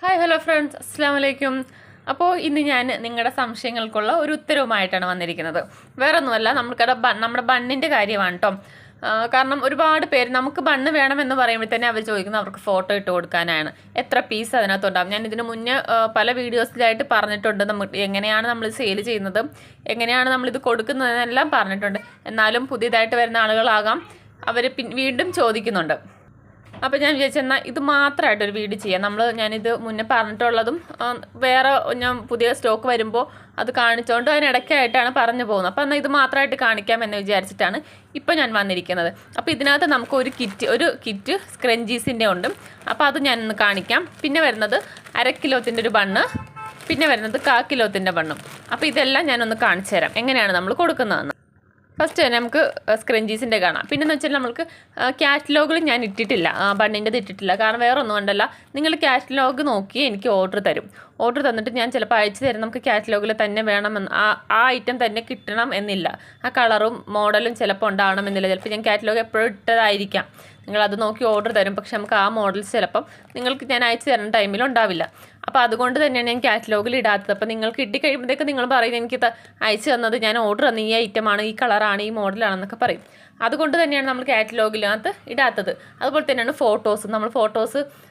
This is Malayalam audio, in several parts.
ഹായ് ഹലോ ഫ്രണ്ട്സ് അസ്സാം വലൈക്കും അപ്പോൾ ഇന്ന് ഞാൻ നിങ്ങളുടെ സംശയങ്ങൾക്കുള്ള ഒരു ഉത്തരവുമായിട്ടാണ് വന്നിരിക്കുന്നത്. വേറെ ഒന്നുമല്ല നമുക്കത് നമ്മുടെ ബണ്ണിന്റെ കാര്യമാണ് കേട്ടോ കാരണം ഒരുപാട് പേര് നമുക്ക് ബണ്ണ് വേണമെന്ന് പറയുമ്പോൾ തന്നെ അവർ ചോദിക്കുന്നത് അവർക്ക് ഫോട്ടോ ഇട്ട് കൊടുക്കാനാണ്. എത്ര പീസ് അതിനകത്തുണ്ടാവും? ഞാൻ ഇതിന് മുന്നേ പല വീഡിയോസിലായിട്ട് പറഞ്ഞിട്ടുണ്ട്. നമുക്ക് എങ്ങനെയാണ് നമ്മൾ സെയിൽ ചെയ്യുന്നത്? എങ്ങനെയാണ് നമ്മളിത് കൊടുക്കുന്നതെന്നെല്ലാം പറഞ്ഞിട്ടുണ്ട്. എന്നാലും പുതിയതായിട്ട് വരുന്ന ആളുകളാകാം. അവർ വീണ്ടും ചോദിക്കുന്നുണ്ട്. അപ്പോൾ ഞാൻ വിചാരിച്ചെന്നാൽ ഇത് മാത്രമായിട്ടൊരു വീഡിയോ ചെയ്യാം. നമ്മൾ ഞാനിത് മുന്നേ പറഞ്ഞിട്ടുള്ളതും വേറെ ഞാൻ പുതിയ സ്റ്റോക്ക് വരുമ്പോൾ അത് കാണിച്ചുകൊണ്ട് അതിനിടയ്ക്കായിട്ടാണ് പറഞ്ഞു പോകുന്നത്. അപ്പോൾ എന്നാൽ ഇത് മാത്രമായിട്ട് കാണിക്കാം എന്ന് വിചാരിച്ചിട്ടാണ് ഇപ്പോൾ ഞാൻ വന്നിരിക്കുന്നത്. അപ്പോൾ ഇതിനകത്ത് നമുക്ക് ഒരു കിറ്റ് ഒരു കിറ്റ് സ്ക്രഞ്ചീസിന്റെ ഉണ്ട്. അപ്പോൾ അത് ഞാനൊന്ന് കാണിക്കാം. പിന്നെ വരുന്നത് അര കിലോത്തിന്റെ ഒരു ബണ്ണ് പിന്നെ വരുന്നത് കാ കിലോത്തിന്റെ ബണ്ണും. അപ്പോൾ ഇതെല്ലാം ഞാനൊന്ന് കാണിച്ചു തരാം എങ്ങനെയാണ് നമ്മൾ കൊടുക്കുന്നതെന്ന്. ഫസ്റ്റ് തന്നെ നമുക്ക് സ്ക്രഞ്ചീസിന്റെ കാണാം. പിന്നെന്ന് വെച്ചാൽ നമുക്ക് കാറ്റലോഗിൽ ഞാൻ ഇട്ടിട്ടില്ല. ബണ്ണിന്റെത് ഇട്ടിട്ടില്ല. കാരണം വേറെ ഒന്നും നിങ്ങൾ കാറ്റലോഗ് നോക്കി എനിക്ക് ഓർഡർ തരും. ഓർഡർ തന്നിട്ട് ഞാൻ ചിലപ്പോൾ അയച്ചു തരും. നമുക്ക് കാറ്റലോഗിൽ തന്നെ വേണമെന്ന്. ആ ആ ഐറ്റം തന്നെ കിട്ടണം എന്നില്ല. ആ കളറും മോഡലും ചിലപ്പോൾ ഉണ്ടാവണമെന്നില്ല ചിലപ്പോൾ ഞാൻ കാറ്റലോഗ് എപ്പോഴും ഇട്ടതായിരിക്കാം. നിങ്ങൾ അത് നോക്കി ഓർഡർ തരും. പക്ഷെ നമുക്ക് ആ മോഡൽ ചിലപ്പം നിങ്ങൾക്ക് ഞാൻ അയച്ചു തരുന്ന ടൈമിൽ ഉണ്ടാവില്ല. അപ്പോൾ അതുകൊണ്ട് തന്നെയാണ് ഞാൻ കാറ്റലോഗിൽ ഇടാത്തത്. അപ്പോൾ നിങ്ങൾക്ക് കിട്ടിക്കഴിയുമ്പോഴത്തേക്ക് നിങ്ങൾ പറയും എനിക്ക് അയച്ചു തന്നത് ഞാൻ ഓർഡർ തന്ന. ഈ ഐറ്റമാണ് ഈ കളറാണ് ഈ മോഡലാണെന്നൊക്കെ പറയും. അതുകൊണ്ട് തന്നെയാണ് നമ്മൾ കാറ്റലോഗിനകത്ത് ഇടാത്തത്. അതുപോലെ തന്നെയാണ് ഫോട്ടോസ് നമ്മൾ ഫോട്ടോസ്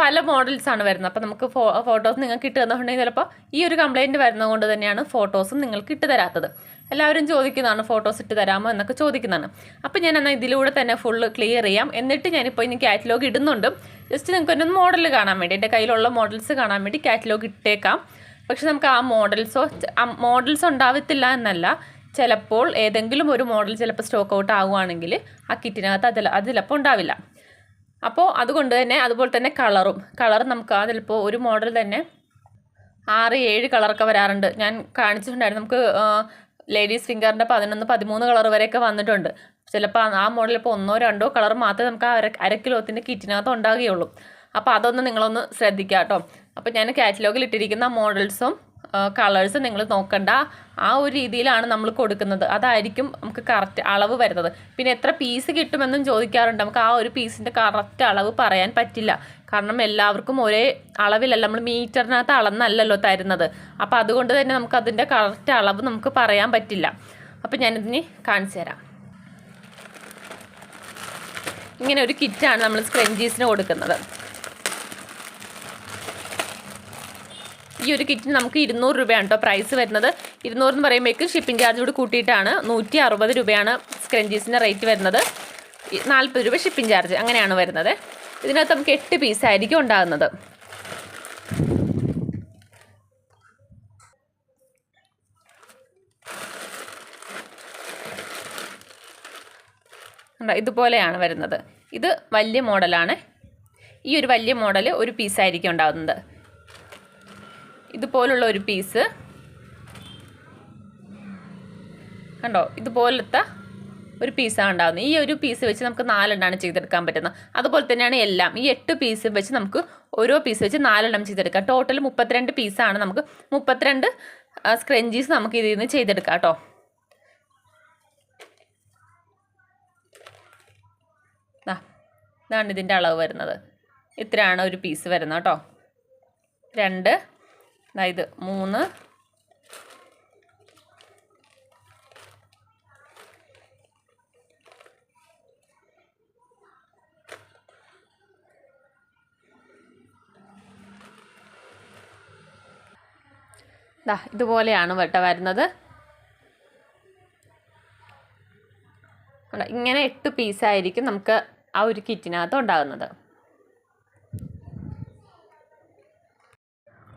പല മോഡൽസാണ് വരുന്നത്. അപ്പോൾ നമുക്ക് ഫോ ഫോട്ടോസ് നിങ്ങൾക്ക് ഇട്ട് തന്നിട്ടുണ്ടെങ്കിൽ ചിലപ്പോൾ ഈ ഒരു കംപ്ലയിന്റ് വരുന്നത് കൊണ്ട് തന്നെയാണ് ഫോട്ടോസും നിങ്ങൾക്ക് ഇട്ട് തരാത്തത്. എല്ലാവരും ചോദിക്കുന്നതാണ് ഫോട്ടോസ് ഇട്ട് തരാമോ എന്നൊക്കെ ചോദിക്കുന്നതാണ്. അപ്പോൾ ഞാൻ എന്നാൽ ഇതിലൂടെ തന്നെ ഫുള്ള് ക്ലിയർ ചെയ്യാം. എന്നിട്ട് ഞാനിപ്പോൾ ഇനി കാറ്റലോഗ് ഇടുന്നുണ്ട്. ജസ്റ്റ് നിങ്ങൾക്ക് ഒന്ന് മോഡൽ കാണാൻ വേണ്ടി എന്റെ കയ്യിലുള്ള മോഡൽസ് കാണാൻ വേണ്ടി കാറ്റലോഗ് ഇട്ടേക്കാം. പക്ഷെ നമുക്ക് ആ മോഡൽസോ മോഡൽസ് ഉണ്ടാവത്തില്ല എന്നല്ല. ചിലപ്പോൾ ഏതെങ്കിലും ഒരു മോഡൽ ചിലപ്പോൾ സ്റ്റോക്ക് ഔട്ട് ആവുകയാണെങ്കിൽ ആ കിറ്റിനകത്ത് അതിൽ അതിലപ്പോൾ ഉണ്ടാവില്ല. അപ്പോൾ അതുകൊണ്ട് തന്നെ അതുപോലെ തന്നെ കളറും. കളർ നമുക്ക് അതിലിപ്പോൾ ഒരു മോഡൽ തന്നെ ആറ് ഏഴ് കളറൊക്കെ വരാറുണ്ട്. ഞാൻ കാണിച്ചിട്ടുണ്ടായിരുന്നു. നമുക്ക് ലേഡീസ് ഫിംഗറിന്റെ പതിനൊന്ന് പതിമൂന്ന് കളർ വരെയൊക്കെ വന്നിട്ടുണ്ട്. ചിലപ്പോൾ ആ മോഡൽ ഇപ്പോൾ ഒന്നോ രണ്ടോ കളർ മാത്രമേ നമുക്ക് ആ അര അര കിലോത്തിന്റെ കിറ്റിനകത്ത് ഉണ്ടാകുകയുള്ളൂ. അപ്പോൾ അതൊന്ന് നിങ്ങളൊന്ന് ശ്രദ്ധിക്കുക കേട്ടോ അപ്പോൾ ഞാൻ കാറ്റലോഗിൽ ഇട്ടിരിക്കുന്ന മോഡൽസും കളേഴ്സ് നിങ്ങൾ നോക്കണ്ട. ആ ഒരു രീതിയിലാണ് നമ്മൾ കൊടുക്കുന്നത്. അതായിരിക്കും നമുക്ക് കറക്റ്റ് അളവ് വരുന്നത്. പിന്നെ എത്ര പീസ് കിട്ടുമെന്നും ചോദിക്കാറുണ്ട്. നമുക്ക് ആ ഒരു പീസിന്റെ കറക്റ്റ് അളവ് പറയാൻ പറ്റില്ല. കാരണം എല്ലാവർക്കും ഒരേ അളവിലല്ല. നമ്മൾ മീറ്ററിനകത്ത് അളന്നല്ലല്ലോ തരുന്നത്. അപ്പോൾ അതുകൊണ്ട് തന്നെ നമുക്ക് അതിന്റെ കറക്റ്റ് അളവ് നമുക്ക് പറയാൻ പറ്റില്ല. അപ്പോൾ ഞാനിതിന് കാണിച്ചു തരാം. ഇങ്ങനെ ഒരു കിറ്റാണ് നമ്മൾ സ്ക്രഞ്ചീസിന് കൊടുക്കുന്നത്. ഈ ഒരു കിറ്റിന് നമുക്ക് ഇരുന്നൂറ് രൂപയാണ് കേട്ടോ പ്രൈസ് വരുന്നത്. ഇരുന്നൂറ് എന്ന് പറയുമ്പോഴേക്കും ഷിപ്പിംഗ് ചാർജ് കൂടി കൂട്ടിയിട്ടാണ് നൂറ്റി അറുപത് രൂപയാണ് സ്ക്രഞ്ചീസിന്റെ റേറ്റ് വരുന്നത്. നാൽപ്പത് രൂപ ഷിപ്പിംഗ് ചാർജ് അങ്ങനെയാണ് വരുന്നത്. ഇതിനകത്ത് നമുക്ക് എട്ട് പീസായിരിക്കും ഉണ്ടാകുന്നത്? ഇതുപോലെയാണ് വരുന്നത്. ഇത് വലിയ മോഡലാണ് ഈ ഒരു വലിയ മോഡൽ ഒരു പീസായിരിക്കും ഉണ്ടാകുന്നത്. ഇതുപോലുള്ള ഒരു പീസ്. കണ്ടോ? ഇതുപോലത്തെ ഒരു പീസാണ് ഉണ്ടാകുന്നത് ഈ ഒരു പീസ് വെച്ച് നമുക്ക് നാലെണ്ണമാണ് ചെയ്തെടുക്കാൻ പറ്റുന്നത്. അതുപോലെ തന്നെയാണ് എല്ലാം. ഈ എട്ട് പീസ് വെച്ച് നമുക്ക് ഓരോ പീസ് വെച്ച് നാലെണ്ണം ചെയ്തെടുക്കാം. ടോട്ടൽ മുപ്പത്തിരണ്ട് പീസാണ് നമുക്ക്. മുപ്പത്തിരണ്ട് സ്ക്രഞ്ചീസ് നമുക്ക് ഇതിൽ നിന്ന് ചെയ്തെടുക്കാം കേട്ടോ. ഇതാണ് ഇതിന്റെ അളവ് വരുന്നത്. ഇത്രയാണ് ഒരു പീസ് വരുന്നത് കേട്ടോ. രണ്ട് ഇത് മൂന്ന് ദാ ഇതുപോലെയാണ് വട്ട വരുന്നത്? ഇങ്ങനെ എട്ട് പീസായിരിക്കും നമുക്ക് ആ ഒരു കിറ്റിനകത്ത് ഉണ്ടാകുന്നത്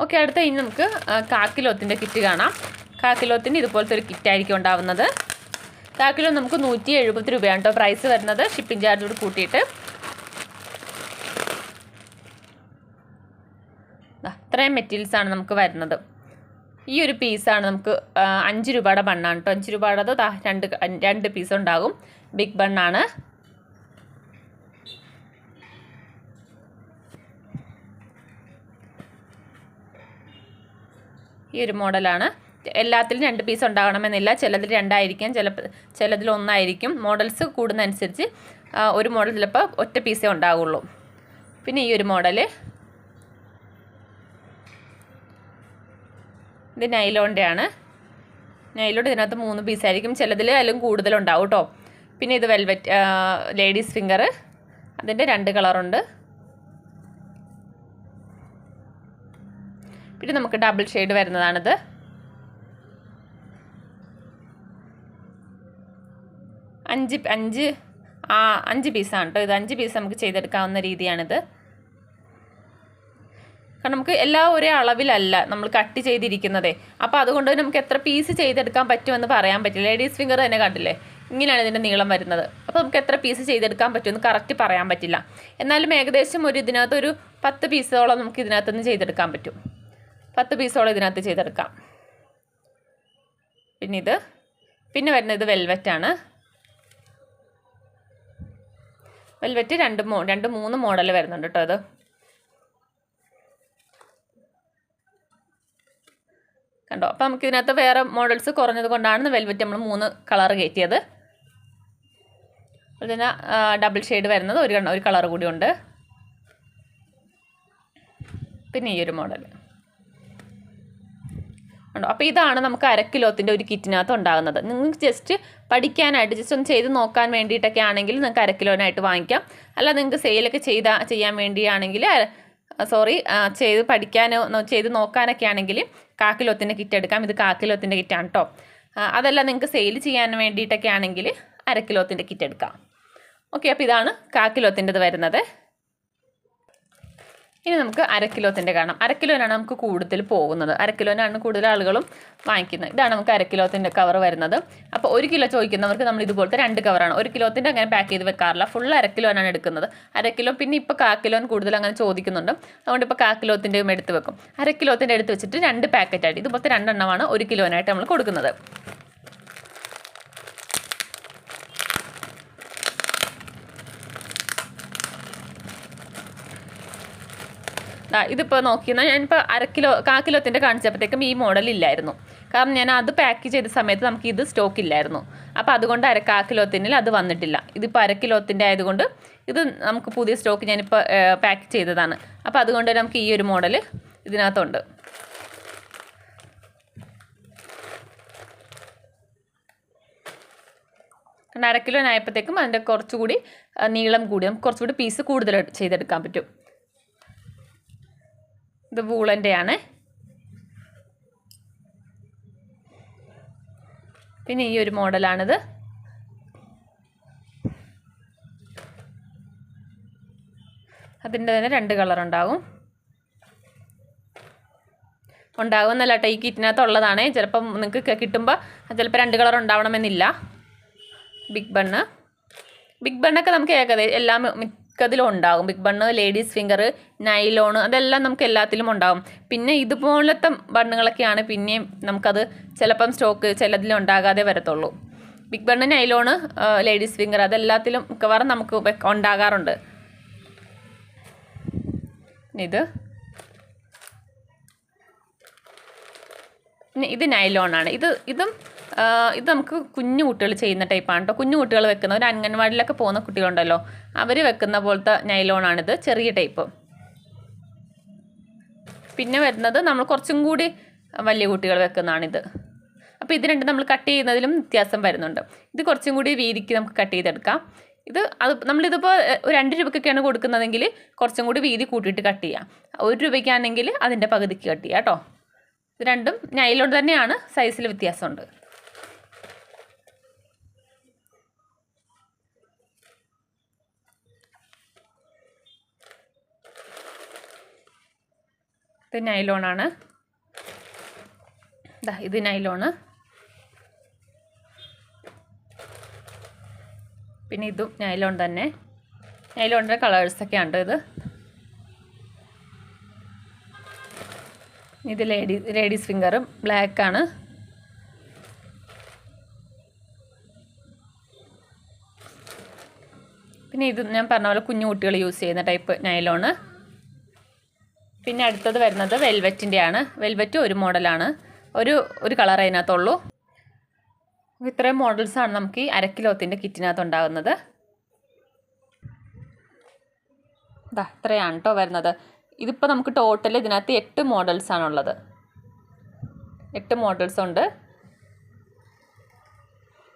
ഓക്കെ അടുത്ത ഇനി നമുക്ക് കാക്കിലോത്തിന്റെ കിറ്റ് കാണാം. കാക്കിലോത്തിന് ഇതുപോലത്തെ ഒരു കിറ്റായിരിക്കും ഉണ്ടാവുന്നത്. കാക്കിലോ നമുക്ക് നൂറ്റി എഴുപത് രൂപയാണ് കേട്ടോ പ്രൈസ് വരുന്നത്. ഷിപ്പിംഗ് ചാർജോട് കൂട്ടിയിട്ട്. അത്രയും മെറ്റീരിയൽസാണ് നമുക്ക് വരുന്നത്. ഈ ഒരു പീസാണ് നമുക്ക് അഞ്ച് രൂപയുടെ ബണ്ണാണ് കേട്ടോ അഞ്ച് രൂപയുടെ രണ്ട് രണ്ട് പീസ് ഉണ്ടാകും. ബിഗ് ബണ്ണാണ് ഈ ഒരു മോഡലാണ്. എല്ലാത്തിലും രണ്ട് പീസ് ഉണ്ടാകണമെന്നില്ല. ചിലതിൽ രണ്ടായിരിക്കും ചില ചിലതിൽ ഒന്നായിരിക്കും. മോഡൽസ് കൂടുന്നതനുസരിച്ച് ഒരു മോഡൽ ചിലപ്പോൾ ഒറ്റ പീസേ ഉണ്ടാവുള്ളൂ. പിന്നെ ഈ ഒരു മോഡൽ ഇത് നൈലോണ്ടാണ് ആണ് നൈലോണ്ട് ഇതിനകത്ത് മൂന്ന് പീസായിരിക്കും ചിലതിൽ അതിലും കൂടുതലുണ്ടാവും കേട്ടോ. പിന്നെ ഇത് വെൽവെറ്റ് ലേഡീസ് ഫിംഗർ അതിന്റെ രണ്ട് കളറുണ്ട് പിന്നെ നമുക്ക് ഡബിൾ ഷെയ്ഡ് വരുന്നതാണിത്. അഞ്ച് അഞ്ച് ആ അഞ്ച് പീസാണ് കേട്ടോ ഇത്. അഞ്ച് പീസ് നമുക്ക് ചെയ്തെടുക്കാവുന്ന രീതിയാണിത്. കാരണം നമുക്ക് എല്ലാം ഒരേ അളവിലല്ല നമ്മൾ കട്ട് ചെയ്തിരിക്കുന്നതേ. അപ്പോൾ അതുകൊണ്ട് നമുക്ക് എത്ര പീസ് ചെയ്തെടുക്കാൻ പറ്റുമെന്ന് പറയാൻ പറ്റില്ല. ലേഡീസ് ഫിംഗർ തന്നെ കണ്ടില്ലേ ഇങ്ങനെയാണ് ഇതിന്റെ നീളം വരുന്നത്. അപ്പോൾ നമുക്ക് എത്ര പീസ് ചെയ്തെടുക്കാൻ പറ്റുമെന്ന് കറക്റ്റ് പറയാൻ പറ്റില്ല. എന്നാലും ഏകദേശം ഒരു ഇതിനകത്ത് ഒരു പത്ത് പീസോളം നമുക്ക് ഇതിനകത്തുനിന്ന് ചെയ്തെടുക്കാൻ പറ്റും. പത്ത് പീസോളം ഇതിനകത്ത് ചെയ്തെടുക്കാം. പിന്നെ ഇത് പിന്നെ വരുന്നത് വെൽവെറ്റാണ്. വെൽവെറ്റ് രണ്ട് മോ രണ്ട് മൂന്ന് മോഡൽ വരുന്നുണ്ട് കേട്ടോ അത്. കണ്ടോ? അപ്പോൾ നമുക്ക് ഇതിനകത്ത് വേറെ മോഡൽസ് കുറഞ്ഞത് കൊണ്ടാണ് വെൽവെറ്റ് നമ്മൾ മൂന്ന് കളർ കയറ്റിയത്. അതിന് ഡബിൾ ഷെയ്ഡ് വരുന്നത് ഒരു ഒരു കളർ കൂടി ഉണ്ട്. പിന്നെ ഈ ഒരു മോഡൽ ഉണ്ടോ? അപ്പോൾ ഇതാണ് നമുക്ക് അരക്കിലോത്തിന്റെ ഒരു കിറ്റിനകത്ത് ഉണ്ടാകുന്നത്. നിങ്ങൾക്ക് ജസ്റ്റ് പഠിക്കാനായിട്ട് ജസ്റ്റ് ഒന്ന് ചെയ്ത് നോക്കാൻ വേണ്ടിയിട്ടൊക്കെ ആണെങ്കിൽ നിങ്ങൾക്ക് അരക്കിലോനായിട്ട് വാങ്ങിക്കാം. അല്ല നിങ്ങൾക്ക് സെയിലൊക്കെ ചെയ്താ ചെയ്യാൻ വേണ്ടിയാണെങ്കിൽ സോറി ചെയ്ത് പഠിക്കാനോ ചെയ്ത് നോക്കാനൊക്കെ ആണെങ്കിൽ കാക്കിലോത്തിന്റെ കിറ്റ് എടുക്കാം. ഇത് കാക്കിലോത്തിന്റെ കിറ്റാണ് കേട്ടോ അതല്ല നിങ്ങൾക്ക് സെയിൽ ചെയ്യാൻ വേണ്ടിയിട്ടൊക്കെ ആണെങ്കിൽ അരക്കിലോത്തിന്റെ കിറ്റ് എടുക്കാം. ഓക്കെ അപ്പോൾ ഇതാണ് കാക്കിലോത്തിന്റെത് വരുന്നത്. ഇനി നമുക്ക് അരക്കിലോത്തിന്റെ കാണാം. അരക്കിലോനാണ് നമുക്ക് കൂടുതൽ പോകുന്നത്. അരക്കിലോനാണ് കൂടുതൽ ആളുകളും വാങ്ങിക്കുന്നത്. ഇതാണ് നമുക്ക് അരക്കിലോത്തിന്റെ കവർ വരുന്നത്. അപ്പോൾ ഒരു കിലോ ചോദിക്കുന്നവർക്ക് നമ്മൾ ഇതുപോലത്തെ രണ്ട് കവറാണ് ഒരു കിലോത്തിന്റെ അങ്ങനെ പാക്ക് ചെയ്ത് വെക്കാറില്ല. ഫുൾ അരക്കിലോനാണ് എടുക്കുന്നത്. അരക്കിലോ കിലോ പിന്നെ ഇപ്പോൾ കാക്കിലോൻ കിലോൻ കൂടുതൽ അങ്ങനെ ചോദിക്കുന്നുണ്ട്. അതുകൊണ്ട് ഇപ്പോൾ കാക്കിലോത്തിന്റെയും എടുത്ത് വെക്കും. അരക്കിലോത്തിന്റെ എടുത്ത് വെച്ചിട്ട് രണ്ട് പാക്കറ്റായിട്ട് ഇതുപോലത്തെ രണ്ടെണ്ണമാണ് ഒരു കിലോനായിട്ട് നമ്മൾ കൊടുക്കുന്നത്. ഇതിപ്പോൾ നോക്കിയെന്നാൽ ഞാനിപ്പോൾ അര കിലോ കാണിച്ചപ്പോഴത്തേക്കും ഈ മോഡൽ ഇല്ലായിരുന്നു. കാരണം ഞാൻ അത് പാക്ക് ചെയ്ത സമയത്ത് നമുക്ക് ഇത് സ്റ്റോക്ക് ഇല്ലായിരുന്നു. അപ്പോൾ അതുകൊണ്ട് അര കാ അത് വന്നിട്ടില്ല. ഇതിപ്പോൾ അര കിലോത്തിന്റെ ആയതുകൊണ്ട് ഇത് നമുക്ക് പുതിയ സ്റ്റോക്ക് ഞാനിപ്പോൾ പാക്ക് ചെയ്തതാണ്. അപ്പോൾ അതുകൊണ്ട് നമുക്ക് ഈ ഒരു മോഡൽ ഇതിനകത്തുണ്ട്. അര കിലോ ആയപ്പോഴത്തേക്കും അതിന്റെ കുറച്ചുകൂടി നീളം കൂടി നമുക്ക് കുറച്ചുകൂടി പീസ് കൂടുതൽ ചെയ്തെടുക്കാൻ പറ്റും. ഇത് വൂളന്റെ ആണ് പിന്നെ ഈ ഒരു മോഡലാണിത്. അതിന്റെ തന്നെ രണ്ട് കളർ ഉണ്ടാവും എന്നല്ല കേട്ടോ ഈ കിറ്റിനകത്ത് ഉള്ളതാണ് ചിലപ്പം നിങ്ങൾക്ക് കിട്ടുമ്പോൾ ചിലപ്പോൾ രണ്ട് കളർ ഉണ്ടാവണമെന്നില്ല ബിഗ് ബണ്ണ്. ബിഗ് ബണ്ണൊക്കെ നമുക്ക് ഏകദേശം എല്ലാം മിക്കതിലും ഉണ്ടാകും big bun ladies finger nylon അതെല്ലാം നമുക്ക് എല്ലാത്തിലും ഉണ്ടാകും. പിന്നെ ഇതുപോലത്തെ ബണ്ണുകളൊക്കെയാണ് പിന്നെയും നമുക്കത് ചിലപ്പം സ്റ്റോക്ക് ചിലതിലും ഉണ്ടാകാതെ വരത്തുള്ളൂ big bun nylon ladies finger അതെല്ലാത്തിലും മിക്കവാറും നമുക്ക് ഉണ്ടാകാറുണ്ട്. ഇത്. ഇത് നൈലോണാണ് ഇത് ഇതും ഇത് നമുക്ക് കുഞ്ഞു കുട്ടികൾ ചെയ്യുന്ന ടൈപ്പാണ് കേട്ടോ കുഞ്ഞു കുട്ടികൾ വെക്കുന്ന ഒരു അംഗൻവാടിയിലൊക്കെ പോകുന്ന കുട്ടികളുണ്ടല്ലോ. അവർ വെക്കുന്ന പോലത്തെ നൈലോണാണിത് ചെറിയ ടൈപ്പ് പിന്നെ വരുന്നത് നമ്മൾ കുറച്ചും കൂടി വലിയ കുട്ടികൾ വെക്കുന്നതാണിത്. അപ്പോൾ ഇത് രണ്ട് നമ്മൾ കട്ട് ചെയ്യുന്നതിലും വ്യത്യാസം വരുന്നുണ്ട്. ഇത് കുറച്ചും കൂടി വീതിക്ക് നമുക്ക് കട്ട് ചെയ്തെടുക്കാം. ഇത് അത് നമ്മളിതിപ്പോൾ രണ്ട് രൂപയ്ക്കൊക്കെയാണ് കൊടുക്കുന്നതെങ്കിൽ കുറച്ചും കൂടി വീതി കൂട്ടിയിട്ട് കട്ട് ചെയ്യാം. ഒരു രൂപയ്ക്കാണെങ്കിൽ അതിന്റെ പകുതിക്ക് കട്ട് ചെയ്യാം കേട്ടോ ഇത് രണ്ടും നൈലോൺ തന്നെയാണ് സൈസിൽ വ്യത്യാസമുണ്ട്. ഇത് നൈലോണാണ് ദാ ഇത് നൈലോണ് പിന്നെ ഇതും നൈലോൺ തന്നെ. നൈലോണിന്റെ കളേഴ്സൊക്കെ ഉണ്ട് ഇത്. ഇത് ലേഡി ലേഡീസ് ഫിംഗറും ബ്ലാക്ക് ആണ്. പിന്നെ ഇത് ഞാൻ പറഞ്ഞ പോലെ കുഞ്ഞു കുട്ടികൾ യൂസ് ചെയ്യുന്ന ടൈപ്പ് നൈലോണ് പിന്നെ അടുത്തത് വരുന്നത് വെൽവെറ്റിന്റെ ആണ് വെൽവെറ്റ് ഒരു മോഡലാണ്. ഒരു ഒരു കളർ അതിനകത്തുള്ളൂ. ഇത്രയും മോഡൽസാണ് നമുക്ക് ഈ അരക്കിലോത്തിന്റെ കിറ്റിനകത്ത് ഉണ്ടാകുന്നത്. ഇതാ ഇത്രയാണ് കേട്ടോ വരുന്നത്. ഇതിപ്പോൾ നമുക്ക് ടോട്ടൽ ഇതിനകത്ത് എട്ട് മോഡൽസാണുള്ളത്. എട്ട് മോഡൽസ് ഉണ്ട്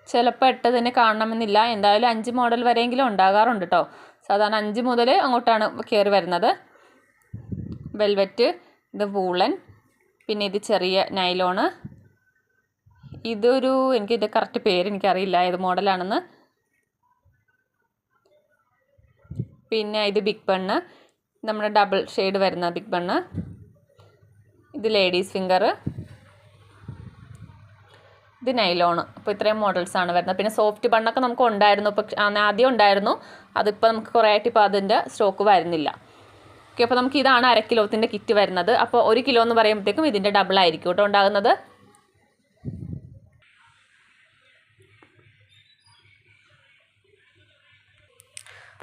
ചിലപ്പോൾ എട്ട് തന്നെ കാണണമെന്നില്ല. എന്തായാലും അഞ്ച് മോഡൽ വരെയെങ്കിലും ഉണ്ടാകാറുണ്ട് കേട്ടോ സാധാരണ അഞ്ച് മുതൽ അങ്ങോട്ടാണ് കയറി വരുന്നത്. വെൽവെറ്റ് ഇത് വൂളൻ പിന്നെ ഇത് ചെറിയ നൈലോണ്. ഇതൊരു എനിക്ക് ഇതിന്റെ കറക്റ്റ് പേര് എനിക്കറിയില്ല ഏത് മോഡലാണെന്ന്. പിന്നെ ഇത് ബിഗ് ബണ്ണ് നമ്മുടെ ഡബിൾ ഷെയ്ഡ് വരുന്ന ബിഗ് ബണ്ണ്. ഇത് ലേഡീസ് ഫിംഗർ ഇത് നൈലോണ്. അപ്പോൾ ഇത്രയും മോഡൽസ് ആണ് വരുന്നത്. പിന്നെ സോഫ്റ്റ് ബണ്ണൊക്കെ നമുക്ക് ഉണ്ടായിരുന്നു. ഇപ്പോൾ ആദ്യം ഉണ്ടായിരുന്നു. അതിപ്പോൾ നമുക്ക് കുറേ ആയിട്ട് ഇപ്പോൾ അതിന്റെ സ്റ്റോക്ക് വരുന്നില്ല. ഓക്കെ അപ്പോൾ നമുക്ക് ഇതാണ് അര കിലോത്തിന്റെ കിറ്റ് വരുന്നത്. അപ്പോൾ ഒരു കിലോ എന്ന് പറയുമ്പോഴത്തേക്കും ഇതിന്റെ ഡബിൾ ആയിരിക്കും കേട്ടോ ഉണ്ടാകുന്നത്.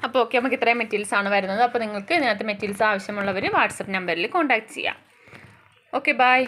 അപ്പോൾ ഓക്കെ നമുക്ക് ഇത്രയും മെറ്റീരിയൽസ് ആണ് വരുന്നത്. അപ്പോൾ നിങ്ങൾക്ക് ഇതിനകത്ത് മെറ്റീരിയൽസ് ആവശ്യമുള്ളവർ വാട്സപ്പ് നമ്പറിൽ കോൺടാക്ട് ചെയ്യാം. Okay bye